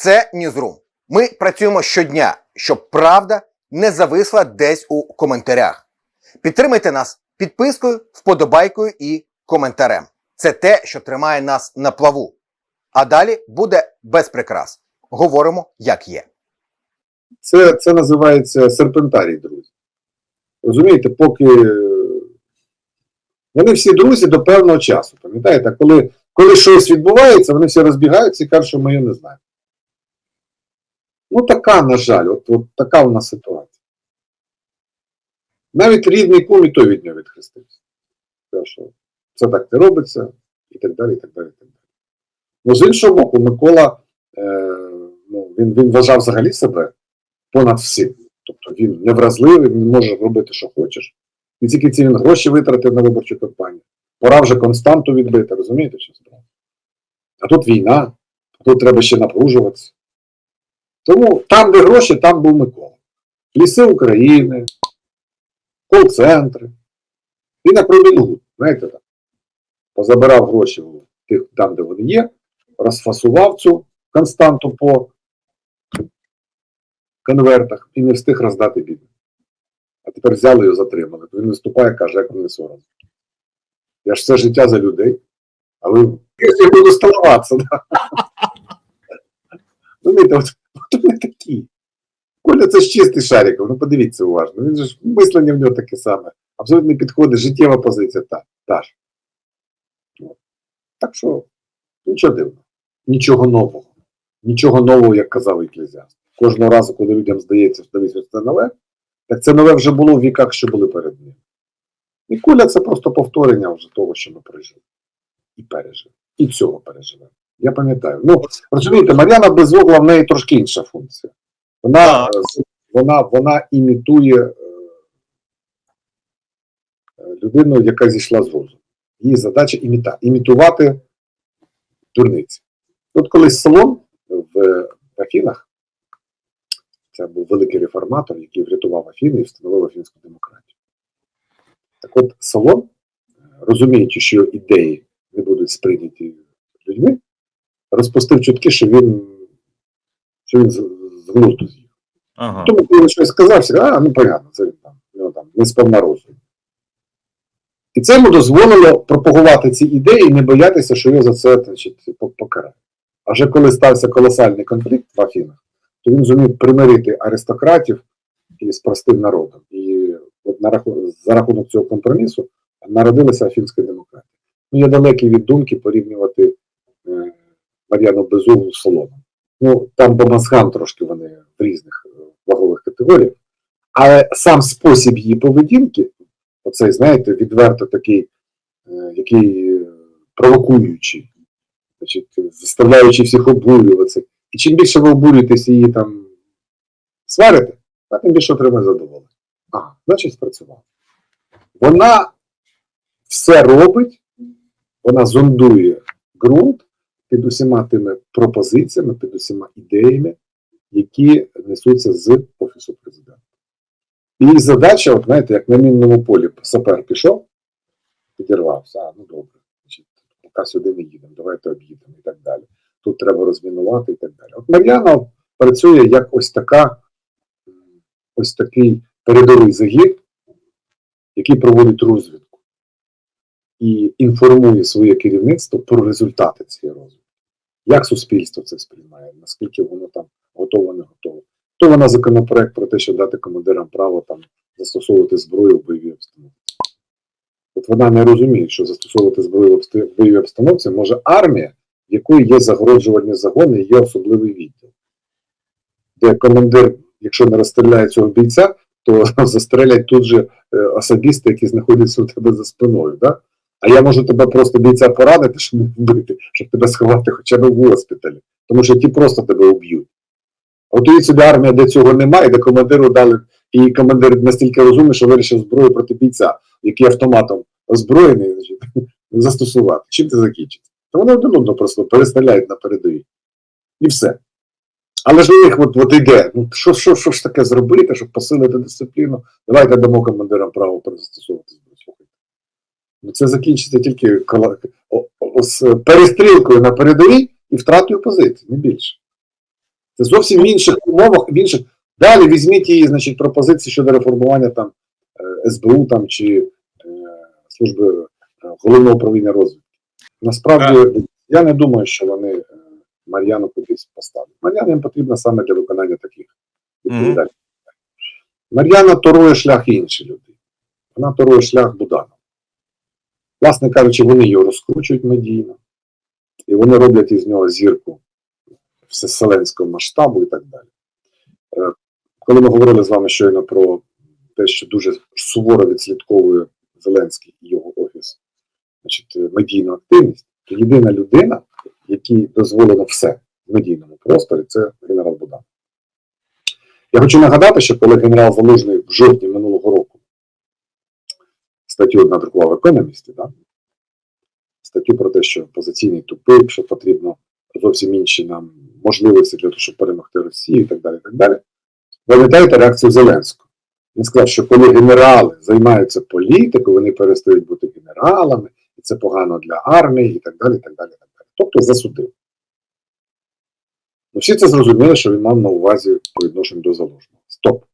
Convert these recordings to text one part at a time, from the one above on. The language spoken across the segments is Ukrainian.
Це Ньюзрум. Ми працюємо щодня, щоб правда не зависла десь у коментарях. Підтримайте нас підпискою, вподобайкою і коментарем. Це те, що тримає нас на плаву. А далі буде без прикрас. Говоримо, як є. Це, це називається серпентарій, друзі. Розумієте, поки е, вони всі друзі до певного часу. Пам'ятаєте, коли, коли щось відбувається, вони всі розбігаються і кажуть, що ми її не знаємо. Ну, така, на жаль, от, от така у нас ситуація. Навіть рідний кум і той від нього відхрестився. Що це так не робиться, і так далі, і так далі, і так далі. Ну, з іншого боку, Микола, е, ну, він, він вважав взагалі себе понад всім. Тобто він невразливий, він може робити, що хочеш. І тільки ці він гроші витратив на виборчу кампанію. Пора вже константу відбити, розумієте, що справа? А тут війна, тут треба ще напружуватися. Тому там, де гроші, там був Микола. Ліси України, кол-центри. І на Робін знаєте так. Позабирав гроші тих, там, де вони є, розфасував цю константу по конвертах і не встиг роздати бідним. А тепер взяли його затримали. Він виступає, каже, як вони соромно. Я ж все життя за людей, а ви я буду ставатися. Да? Розумієте, от, от вони такі. Коля це ж чистий шарик, ну подивіться уважно. Він же ж мислення в нього таке саме. Абсолютно підходить, життєва позиція та, та ж. Так що, нічого дивного, нічого нового. Нічого нового, як казав Еклезіаст. Кожного разу, коли людям здається, що дивись, ось це нове, так це нове вже було в віках, що були перед ним. І куля це просто повторення вже того, що ми пережили. І пережили. І цього переживемо. Я пам'ятаю. Ну, розумієте, Мар'яна Безогла в неї трошки інша функція. Вона, вона, вона імітує е, людину, яка зійшла з розуму. Її задача іміта, імітувати дурниці. От колись Солон в Афінах, це був великий реформатор, який врятував Афіни і встановив афінську демократію. Так от Солон, е, розуміючи, що його ідеї не будуть сприйняті людьми, розпустив чутки, що він, що він з, з глузду з'їв. Ага. Тому, коли він щось сказав, всі, а, ну понятно, це він там, у нього там не сповна розуму. І це йому дозволило пропагувати ці ідеї і не боятися, що його за це значить, по- покарають. А вже коли стався колосальний конфлікт в Афінах, то він зумів примирити аристократів із простим народом. І от на раху- за рахунок цього компромісу народилася афінська демократія. Ну, я далекий від думки порівнювати Мар'яну Безуглу з Солоном. Ну, там Бомасхан трошки вони в різних е, вагових категоріях. Але сам спосіб її поведінки, оцей, знаєте, відверто такий, е, який е, провокуючий, значить, заставляючи всіх обурюватися. І чим більше ви обурюєтесь її там сварите, тим більше отримає задоволення. Ага, значить, спрацювало. Вона все робить, вона зондує ґрунт під усіма тими пропозиціями, під усіма ідеями, які несуться з Офісу президента. І задача, от знаєте, як на мінному полі сапер пішов, підірвався, а ну добре, значить, поки сюди не їдемо, давайте об'їдемо і так далі. Тут треба розмінувати і так далі. От Мар'яна працює як ось така, ось такий передовий загін, який проводить розвідку і інформує своє керівництво про результати цієї розвідки. Як суспільство це сприймає, наскільки воно там готово, не готово. То вона законопроект про те, що дати командирам право там застосовувати зброю в бойовій обстановці. От вона не розуміє, що застосовувати зброю в бойовій обстановці може армія, в якої є загороджувальні загони і є особливий відділ. Де командир, якщо не розстріляє цього бійця, то застрелять тут же е, особісти, які знаходяться у тебе за спиною. Да? А я можу тебе просто бійця порадити, щоб не вбити, щоб тебе сховати хоча б в госпіталі. Тому що ті просто тебе вб'ють. От уявіть собі армія, де цього немає, де командиру дали, і командир настільки розумний, що вирішив зброю проти бійця, який автоматом озброєний, значить, застосувати. Чим це закінчиться? То вони один одного просто перестріляють на передовій. І все. Але ж у них от, от іде, ну що, що, що ж таке зробити, щоб посилити дисципліну? Давайте дамо командирам право перезастосовувати зброю. Це закінчиться тільки з перестрілкою на передовій і втратою позицій, не більше. Це зовсім в інших умовах, в інших. Далі візьміть її, значить, пропозиції щодо реформування там е, СБУ там чи е, служби е, головного управління розвідки. Насправді, я не думаю, що вони е, Мар'яну кудись поставлять. Мар'яна їм потрібна саме для виконання таких відповідальних. Мар'яна торує шлях іншій люди. Вона торує шлях Буданова. Власне кажучи, вони його розкручують медійно, і вони роблять із нього зірку всеселенського масштабу і так далі. Е, Коли ми говорили з вами щойно про те, що дуже суворо відслідковує Зеленський і його офіс, значить, е, медійну активність, то єдина людина, якій дозволено все в медійному просторі, це генерал Будан. Я хочу нагадати, що коли генерал Залужний в жовтні минулого року статтю надрукував в да? статтю про те, що опозиційний тупик, що потрібно зовсім інші нам можливості для того, щоб перемогти Росію і так далі. І так далі. Пам'ятаєте реакцію Зеленського? Він сказав, що коли генерали займаються політикою, вони перестають бути генералами, і це погано для армії, і так далі. і так далі, і так далі. Тобто засудив. Ну, всі це зрозуміли, що він мав на увазі по відношенню до залужного. Стоп.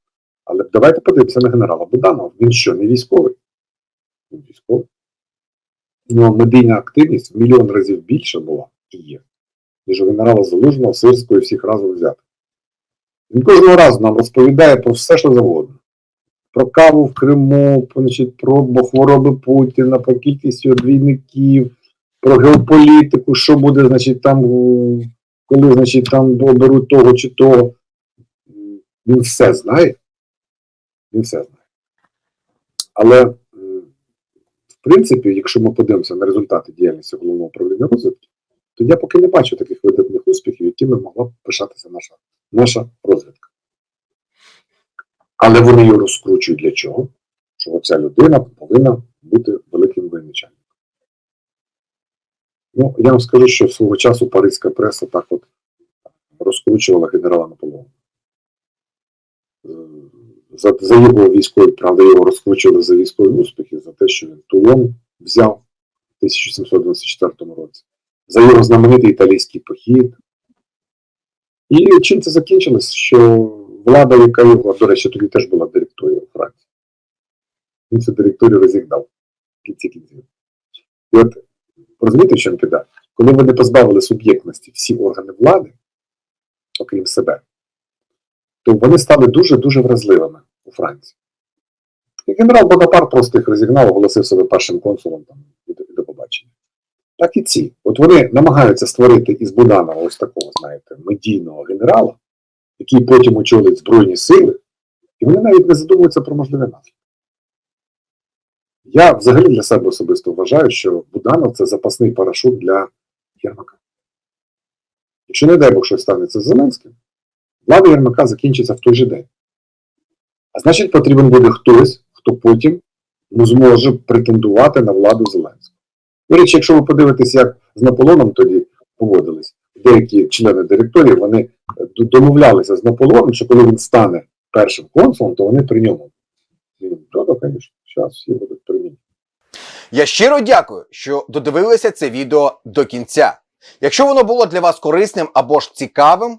Але давайте подивимося на генерала Буданова. Він що, не військовий? Він військовий. У нього медійна активність в мільйон разів більше була і є, ніж у генерала Залужного, Сирського і всіх разом взяти. Він кожного разу нам розповідає про все, що завгодно. Про каву в Криму, значить, про хвороби Путіна, про кількість його двійників, про геополітику, що буде, значить, там, коли, значить, там оберуть того чи того. Він все знає. Він все знає. Але, принципі, якщо ми подивимося на результати діяльності головного управління розвитку, то я поки не бачу таких видатних успіхів, якими могла б пишатися наша, наша розвідка. Але вони його розкручують для чого? Що оця людина повинна бути великим воєначальником. Ну, я вам скажу, що свого часу паризька преса так от розкручувала генерала Наполеона. За, за його військові, правда, його розкручували за військові успіхи, за те, що він Тулон взяв в 1724 році, за його знаменитий італійський похід. І чим це закінчилось? Що влада, яка його, до речі, тоді теж була директорією Франції. Він цю директорію розігнав в кінці кінців. І от розумієте, в чому біда? Коли вони позбавили суб'єктності всі органи влади, окрім себе, то вони стали дуже-дуже вразливими у Франції. І генерал Бонапарт просто їх розігнав, оголосив себе першим консулом там, і, до, побачення. Так і ці. От вони намагаються створити із Буданова ось такого, знаєте, медійного генерала, який потім очолить Збройні сили, і вони навіть не задумуються про можливі наслідки. Я взагалі для себе особисто вважаю, що Буданов це запасний парашут для Єрмака. Якщо не дай Бог щось станеться з Зеленським, влада Єрмака закінчиться в той же день. А значить, потрібен буде хтось, хто потім ну, зможе претендувати на владу Зеленського. До речі, якщо ви подивитесь, як з Наполеоном тоді поводились, деякі члени директорії вони домовлялися з Наполеоном, що коли він стане першим консулом, то вони при ньому. Він, звісно, зараз всі будуть при мені. Я щиро дякую, що додивилися це відео до кінця. Якщо воно було для вас корисним або ж цікавим,